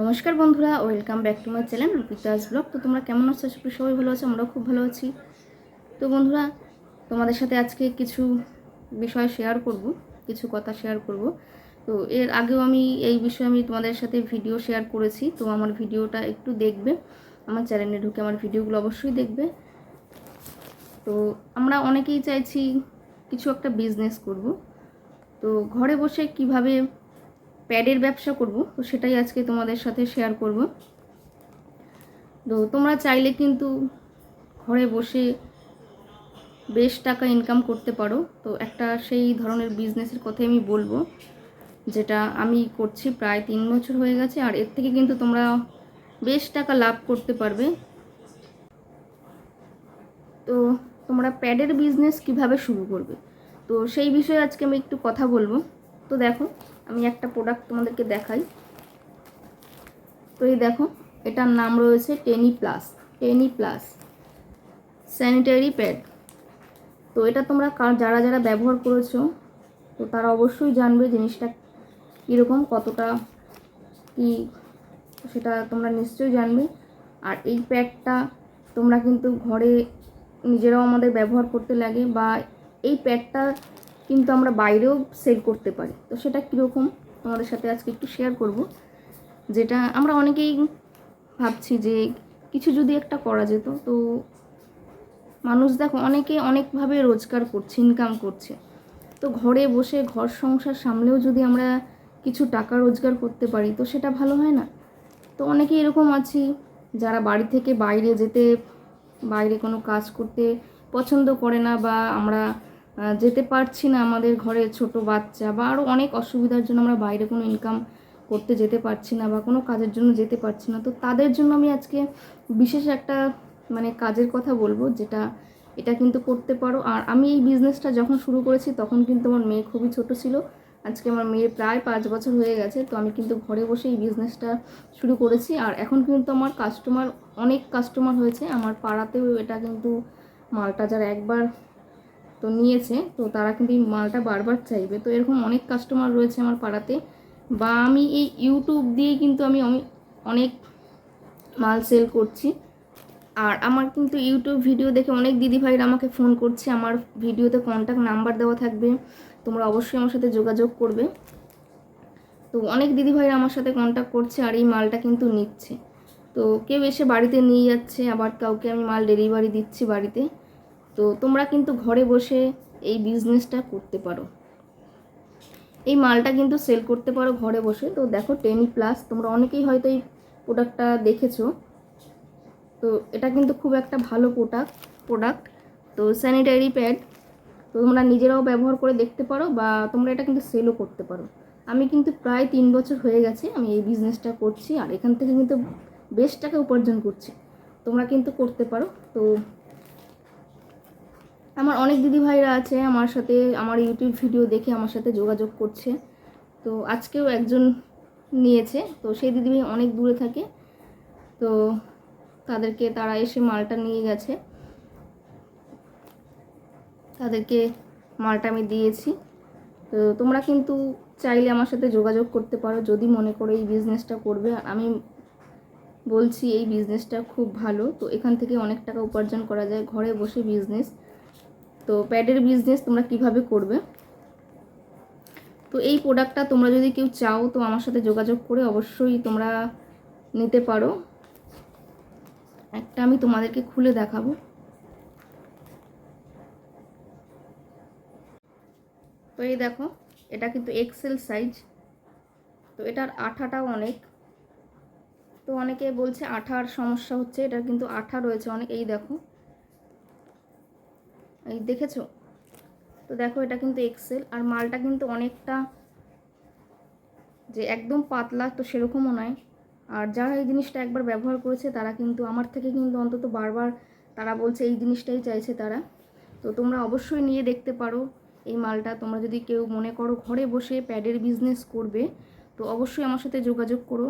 নমস্কার বন্ধুরা, welcome back to my channel Rupita's blog. তো তোমরা কেমন আছো? আশা করি সবাই ভালো আছো, আমরাও খুব ভালো আছি। তো বন্ধুরা, তোমাদের সাথে আজকে কিছু বিষয় শেয়ার করব, কিছু কথা শেয়ার করব। তো এর আগেও আমি এই বিষয়ে আমি তোমাদের সাথে ভিডিও শেয়ার করেছি, তো আমার ভিডিওটা একটু দেখবে। আমার চ্যানেলে ঢুকে আমার ভিডিওগুলো অবশ্যই দেখবে। তো আমরা অনেকেই চাইছি কিছু একটা বিজনেস করব। তো ঘরে বসে কীভাবে প্যাডের ব্যবসা করব, তো সেটাই আজকে তোমাদের সাথে শেয়ার করব। তো তোমরা চাইলে কিন্তু ঘরে বসে বেশ টাকা ইনকাম করতে পারো। তো একটা সেই ধরনের বিজনেসের কথাই আমি বলব, যেটা আমি করছি প্রায় তিন বছর হয়ে গেছে, আর এর থেকে কিন্তু তোমরা বেশ টাকা লাভ করতে পারবে। তো তোমরা প্যাডের বিজনেস কীভাবে শুরু করবে? তো সেই বিষয়ে আজকে আমি একটু কথা বলব। তো দেখো আমি একটা প্রোডাক্ট তোমাদেরকে দেখাই। তো এই দেখো, এটার নাম রয়েছে teeny plus teeny plus sanitary pad তো এটা তোমরা কার- যারা যারা ব্যবহার করেছ, তো তারা অবশ্যই জানবে জিনিসটা কীরকম, কতটা কি, সেটা তোমরা নিশ্চয়ই জানবে। আর এই প্যাডটা তোমরা কিন্তু ঘরে নিজেরাও আমাদের ব্যবহার করতে লাগে বা এই প্যাডটা কিন্তু আমরা বাইরেও সেল করতে পারি। তো সেটা কীরকম? তোমাদের সাথে আজকে একটু শেয়ার করব। যেটা আমরা অনেকেই ভাবছি যে কিছু যদি একটা করা যেত, তো মানুষ দেখো অনেকে অনেকভাবে রোজগার করছে ইনকাম করছে। তো ঘরে বসে ঘর সংসার সামলেও যদি আমরা কিছু টাকা রোজগার করতে পারি, তো সেটা ভালো হয় না? তো অনেকে এরকম আছি, যারা বাড়ি থেকে বাইরে যেতে, বাইরে কোনো কাজ করতে পছন্দ করে না বা আমরা যেতে পারছি না আমাদের ঘরে ছোট বাচ্চা বা আরও অনেক অসুবিধার জন্য আমরা বাইরে কোনো ইনকাম করতে যেতে পারছি না বা কোনো কাজের জন্য যেতে পারছি না। তো তাদের জন্য আমি আজকে বিশেষ একটা মানে কাজের কথা বলব যেটা, এটা কিন্তু করতে পারো। আর আমি এই বিজনেসটা যখন শুরু করেছি তখন কিন্তু আমার মেয়ে খুবই ছোট ছিল। আজকে আমার মেয়ের প্রায় পাঁচ বছর হয়ে গেছে, তো আমি কিন্তু ঘরে বসে এই বিজনেসটা শুরু করেছি। আর এখন কিন্তু আমার কাস্টমার অনেক কাস্টমার হয়েছে। আমার পাড়াতেও এটা কিন্তু মালটা যারা একবার তো নিয়েছে, তো তারা কিন্তু এই মালটা বারবার চাইবে। তো এরকম অনেক কাস্টমার রয়েছে আমার পাড়াতে বা আমি এই ইউটিউব দিয়ে কিন্তু আমি অনেক মাল সেল করছি। আর আমার কিন্তু ইউটিউব ভিডিও দেখে অনেক দিদিভাইরা আমাকে ফোন করছে, আমার ভিডিওতে কন্ট্যাক্ট নাম্বার দেওয়া থাকবে, তোমরা অবশ্যই আমার সাথে যোগাযোগ করবে। তো অনেক দিদিভাইরা আমার সাথে কন্ট্যাক্ট করছে আর এই মালটা কিন্তু নিচ্ছে। তো কেউ এসে বাড়িতে নিয়ে যাচ্ছে, আবার কাউকে আমি মাল ডেলিভারি দিচ্ছি বাড়িতে। তো তোমরা কিন্তু ঘরে বসে এই বিজনেসটা করতে পারো। এই মালটা কিন্তু সেল করতে পারো ঘরে বসে। তো দেখো টেনি প্লাস তোমরা অনেকেই হয়তো এই প্রোডাক্টটা দেখেছ। তো এটা কিন্তু খুব একটা ভালো প্রোডাক্ট প্রোডাক্ট তো স্যানিটারি প্যাড তো তোমরা নিজেরাও ব্যবহার করে দেখতে পারো বা তোমরা এটা কিন্তু সেলও করতে পারো। আমি কিন্তু প্রায় তিন বছর হয়ে গেছে আমি এই বিজনেসটা করছি আর এখান থেকে কিন্তু বেশ টাকা উপার্জন করছি। তোমরা কিন্তু করতে পারো। তো আমার অনেক দিদিভাইরা আছে, আমার সাথে আমার ইউটিউব ভিডিও দেখে আমার সাথে যোগাযোগ করছে। তো আজকেও একজন নিয়েছে, তো সেই দিদিভাই অনেক দূরে থাকে। তো তাদেরকে তারা এসে মালটা নিয়ে গেছে। তাদেরকে মালটা আমি দিয়েছি। তো তোমরা কিন্তু চাইলে আমার সাথে যোগাযোগ করতে পারো, যদি মনে করো এই বিজনেসটা করবে। আমি বলছি এই বিজনেসটা খুব ভালো। তো এখান থেকে অনেক টাকা উপার্জন করা যায়, ঘরে বসে বিজনেস। তো প্যাডের বিজনেস তোমরা কীভাবে করবে? তো এই প্রোডাক্টটা তোমরা যদি কেউ চাও, তো আমার সাথে যোগাযোগ করে অবশ্যই তোমরা নিতে পারো। একটা আমি তোমাদেরকে খুলে দেখাবো। তো এই দেখো, এটা কিন্তু এক্সেল সাইজ তো এটার আঠাটাও অনেক। তো অনেকে বলছে আঠার সমস্যা হচ্ছে, এটার কিন্তু আঠা রয়েছে অনেক। এই দেখো এই দেখেছ? তো দেখো এটা কিন্তু এক্সেল আর মালটা কিন্তু অনেকটা যে একদম পাতলা, তো সেরকমও নয়। আর যারা এই জিনিসটা একবার ব্যবহার করেছে, তারা কিন্তু আমার থেকে কিন্তু অন্তত বারবার তারা বলছে, এই জিনিসটাই চাইছে তারা। তো তোমরা অবশ্যই নিয়ে দেখতে পারো এই মালটা। তোমরা যদি কেউ মনে করো ঘরে বসে প্যাডের বিজনেস করবে, তো অবশ্যই আমার সাথে যোগাযোগ করো।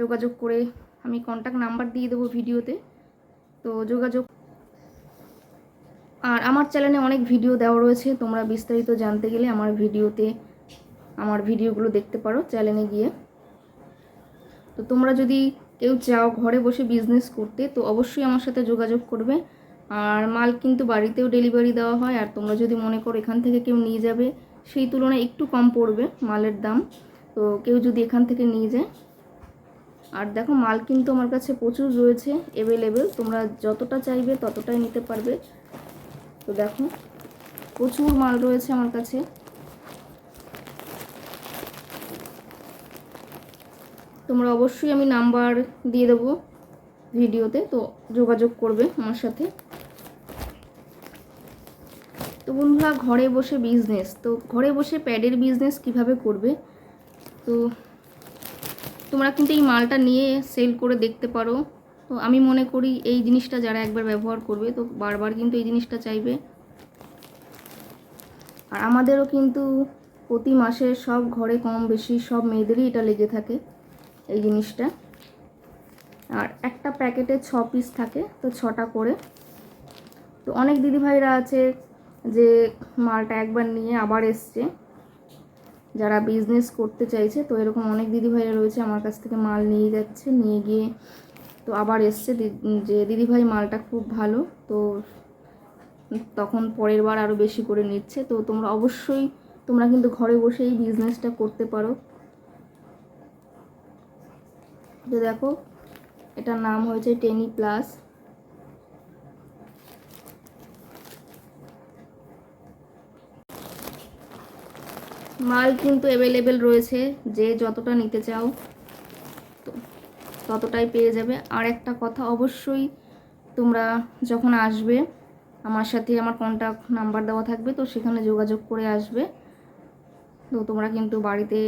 যোগাযোগ করে আমি কন্ট্যাক্ট নাম্বার দিয়ে দেবো ভিডিওতে তো যোগাযোগ আর আমার চ্যানেলে অনেক ভিডিও দেওয়া রয়েছে। তোমরা বিস্তারিত জানতে গেলে আমার ভিডিওতে আমার ভিডিওগুলো দেখতে পারো চ্যানেলে গিয়ে। তো তোমরা যদি কেউ চাও ঘরে বসে বিজনেস করতে, তো অবশ্যই আমার সাথে যোগাযোগ করবে। আর মাল কিন্তু বাড়িতেও ডেলিভারি দেওয়া হয়। আর তোমরা যদি মনে করো এখান থেকে কেউ নিয়ে যাবে, সেই তুলনায় একটু কম পড়বে মালের দাম। তো কেউ যদি এখান থেকে নিয়ে যায়, আর দেখো মাল কিন্তু আমার কাছে প্রচুর রয়েছে অ্যাভেলেবেল তোমরা যতটা চাইবে ততটাই নিতে পারবে। তো দেখো, প্রচুর মাল রয়েছে আমার কাছে। তোমরা অবশ্যই আমি নাম্বার দিয়ে দেবো ভিডিওতে, তো যোগাযোগ করবে আমার সাথে। তো বন্ধুরা, ঘরে বসে বিজনেস তো ঘরে বসে প্যাডের বিজনেস কীভাবে করবে? তো তোমরা কিন্তু এই মালটা নিয়ে সেল করে দেখতে পারো। তো আমি মনে করি এই জিনিসটা যারা একবার ব্যবহার করবে, তো বারবার কিন্তু এই জিনিসটা চাইবে। আর আমাদেরও কিন্তু প্রতি মাসে সব ঘরে কম বেশি সব মেয়েদেরই এটা লেগে থাকে এই জিনিসটা। আর একটা প্যাকেটে ছ পিস থাকে, তো ছটা করে। তো অনেক দিদিভাইরা আছে যে মালটা একবার নিয়ে আবার এসছে। যারা বিজনেস করতে চাইছে, তো এরকম অনেক দিদিভাইরা রয়েছে, আমার কাছ থেকে মাল নিয়ে যাচ্ছে, নিয়ে গিয়ে তো আবার এসছে যে দিদিভাই মালটা খুব ভালো, তো তখন পরের বার আরও বেশি করে নিচ্ছে। তো তোমরা অবশ্যই, তোমরা কিন্তু ঘরে বসে এই বিজনেসটা করতে পারো। তো দেখো, এটার নাম হয়েছে টেনি প্লাস মাল কিন্তু অ্যাভেলেবেল রয়েছে, যে যতটা নিতে চাও। ততটাই পেয়ে যাবে। আর একটা কথা অবশ্যই তোমরা যখন আসবে, আমার সাথে আমার কন্ট্যাক্ট নাম্বার দেওয়া থাকবে, তো সেখানে যোগাযোগ করে আসবে। তো তোমরা কিন্তু বাড়িতে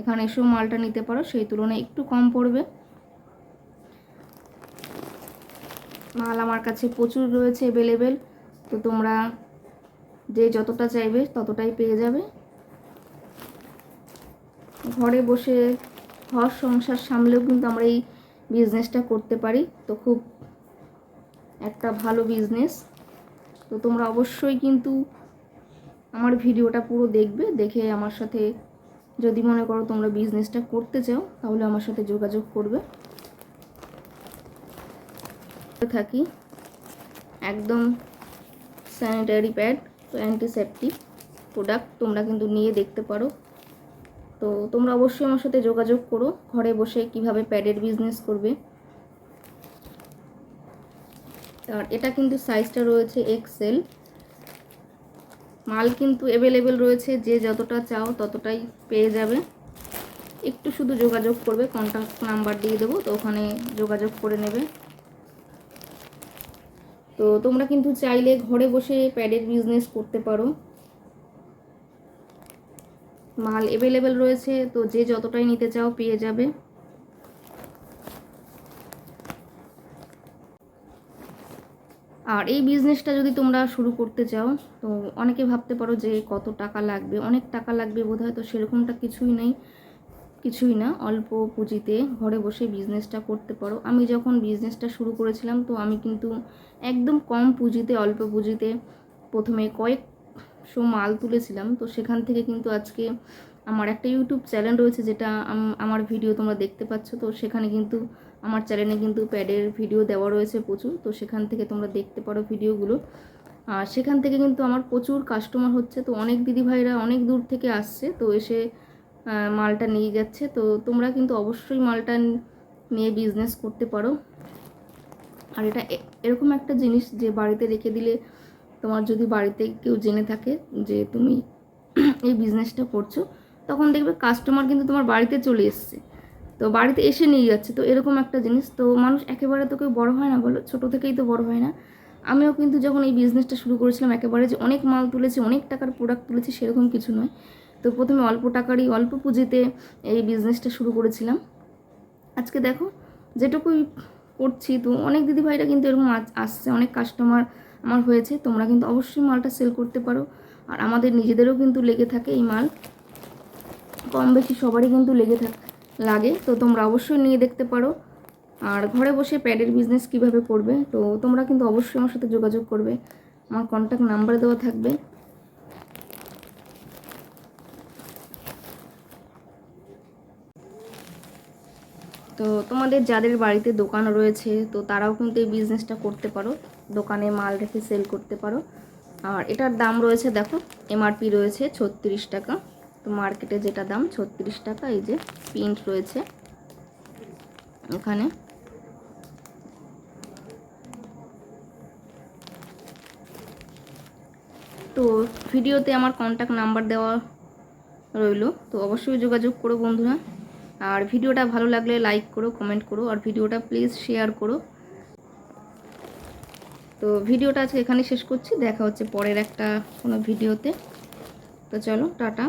এখানে এসেও মালটা নিতে পারো, সেই তুলনায় একটু কম পড়বে। মাল আমার কাছে প্রচুর রয়েছে অ্যাভেলেবেল তো তোমরা যে যতটা চাইবে ততটাই পেয়ে যাবে। ঘরে বসে ঘর সংসার সামলেও কিন্তু আমরা এই বিজনেসটা করতে পারি, তো খুব একটা ভালো বিজনেস তো তোমরা অবশ্যই কিন্তু আমার ভিডিওটা পুরো দেখবে, দেখে আমার সাথে যদি মনে করো তোমরা বিজনেসটা করতে চাও, তাহলে আমার সাথে যোগাযোগ করবে। থাকি। একদম স্যানিটারি প্যাড অ্যান্টিসেপটিক প্রোডাক্ট তোমরা কিন্তু নিয়ে দেখতে পারো। তো তোমরা অবশ্যই আমার সাথে যোগাযোগ করো, ঘরে বসে কীভাবে প্যাডের বিজনেস করবে। আর এটা কিন্তু সাইজটা রয়েছে এক্সেল মাল কিন্তু অ্যাভেলেবেল রয়েছে, যে যতটা চাও ততটাই পেয়ে যাবে। একটু শুধু যোগাযোগ করবে কন্ট্যাক্ট নাম্বার দিয়ে দেবো, তো ওখানে যোগাযোগ করে নেবে। তো তোমরা কিন্তু চাইলে ঘরে বসে প্যাডের বিজনেস করতে পারো। মাল অ্যাভেলেবেল রয়েছে, তো যে যতটাই নিতে চাও পেয়ে যাবে। আর এই বিজনেসটা যদি তোমরা শুরু করতে চাও, তো অনেকে ভাবতে পারো যে কত টাকা লাগবে, অনেক টাকা লাগবে বোধ হয় তো সেরকমটা কিছুই নেই। কিছুই না, অল্প পুঁজিতে ঘরে বসে বিজনেসটা করতে পারো। আমি যখন বিজনেসটা শুরু করেছিলাম, তো আমি কিন্তু একদম কম পুঁজিতে, অল্প পুঁজিতে প্রথমে কয়েকশো মাল তুলেছিলাম। তো সেখান থেকে কিন্তু আজকে আমার একটা ইউটিউব চ্যানেল রয়েছে যেটা আমার ভিডিও তোমরা দেখতে পাচ্ছ। তো সেখানে কিন্তু আমার চ্যানেলে কিন্তু প্যাডের ভিডিও দেওয়া রয়েছে প্রচুর। তো সেখান থেকে তোমরা দেখতে পারো ভিডিওগুলো আর সেখান থেকে কিন্তু আমার প্রচুর কাস্টমার হচ্ছে। তো অনেক দিদিভাইরা অনেক দূর থেকে আসছে। তো এসে মালটা নিয়ে যাচ্ছে। তো তোমরা কিন্তু অবশ্যই মালটা নিয়ে বিজনেস করতে পারো। আর এটা এরকম একটা জিনিস যে বাড়িতে রেখে দিলে তোমার যদি বাড়িতে কেউ জেনে থাকে যে তুমি এই বিজনেসটা করছ, তখন দেখবে কাস্টমার কিন্তু তোমার বাড়িতে চলে এসছে। তো বাড়িতে এসে নিয়ে যাচ্ছে। তো এরকম একটা জিনিস। তো মানুষ একেবারে তো কেউ বড়ো হয় না বলো, ছোটো থেকেই তো বড় হয় না। আমিও কিন্তু যখন এই বিজনেসটা শুরু করেছিলাম, একেবারে যে অনেক মাল তুলেছি, অনেক টাকার প্রোডাক্ট তুলেছি, সেরকম কিছু নয়। তো প্রথমে অল্প টাকারই, অল্প পুঁজিতে এই বিজনেসটা শুরু করেছিলাম। আজকে দেখো, যেটুকুই করছি, তো অনেক দিদিভাইরা কিন্তু এরকম আসছে, অনেক কাস্টমার আমার হয়েছে, তোমরা কিন্তু অবশ্যই মালটা সেল করতে পারো। আর আমাদের নিজেদেরও কিন্তু লেগে থাকে এই মাল। কম বেশি সবারই কিন্তু লেগে থাকে, লাগে। তো তোমরা অবশ্যই নিয়ে দেখতে পারো। আর ঘরে বসে প্যাডের বিজনেস কীভাবে করবে, তো তোমরা কিন্তু অবশ্যই আমার সাথে যোগাযোগ করবে। আমার কন্ট্যাক্ট নাম্বার দেওয়া থাকবে তো তোমাদের যাদের বাড়িতে দোকান রয়েছে, তো তারাও কিন্তু এই বিজনেসটা করতে পারো। দোকানে মাল রেখে সেল করতে পারো। আর এটার দাম রয়েছে দেখো এমআরপি রয়েছে ছত্রিশ টাকা। তো মার্কেটে যেটা দাম, ছত্রিশ টাকা, এই যে প্রিন্ট রয়েছে এখানে। তো ভিডিওতে আমার কন্ট্যাক্ট নাম্বার দেওয়া রইল, তো অবশ্যই যোগাযোগ করো বন্ধুরা। আর ভিডিওটা ভালো লাগলে লাইক করো কমেন্ট করো, আর ভিডিওটা প্লিজ শেয়ার করো। তো ভিডিওটা আজকে এখানে শেষ করছি, দেখা হচ্ছে পরের একটা কোনো ভিডিওতে। তো চলো, টাটা।